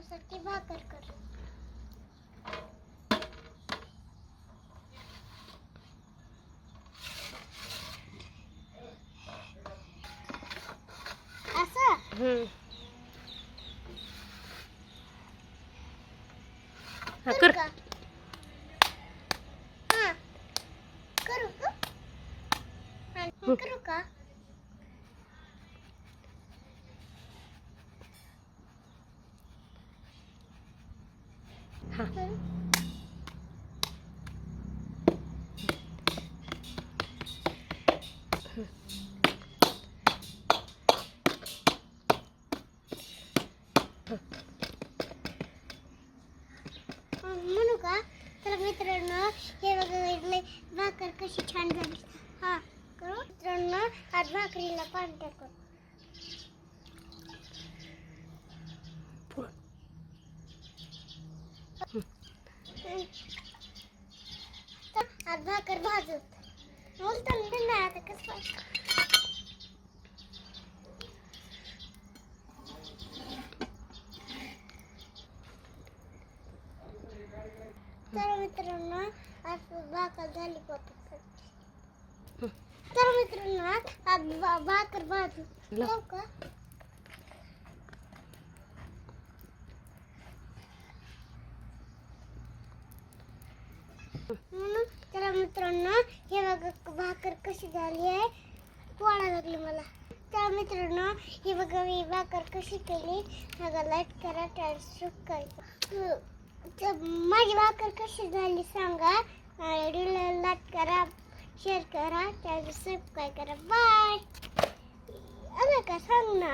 त्यासाठी भाकर कर. हा कर का? करू का हा, हं. करू का हा करू? हं, म्हणू का? तर मित्रांनो हे बघा भाकर कशी छान झाली. हा करू? मित्रांनो आज भाकरीला पाणी टाकू पुढं. हं. तर आज भाकर भाजत बोलतो ना आता कसं तर मित्रांनो आज भाकर झाली तर मित्रांनो आज भाकर भाजू. हो का म्हणून तर मित्रांनो हे बघा भाकर कशी झाली आहे. पोळा लागली मला. तर मित्रांनो हे बघा मी भाकर कशी केली. बघा लाइट करा सबस्क्राईब करा. तर माझी भाकर कशी झाली सांगा. व्हिडिओला लाईक करा शेअर करा सबस्क्राईब करा. बाय अगं का सांग ना.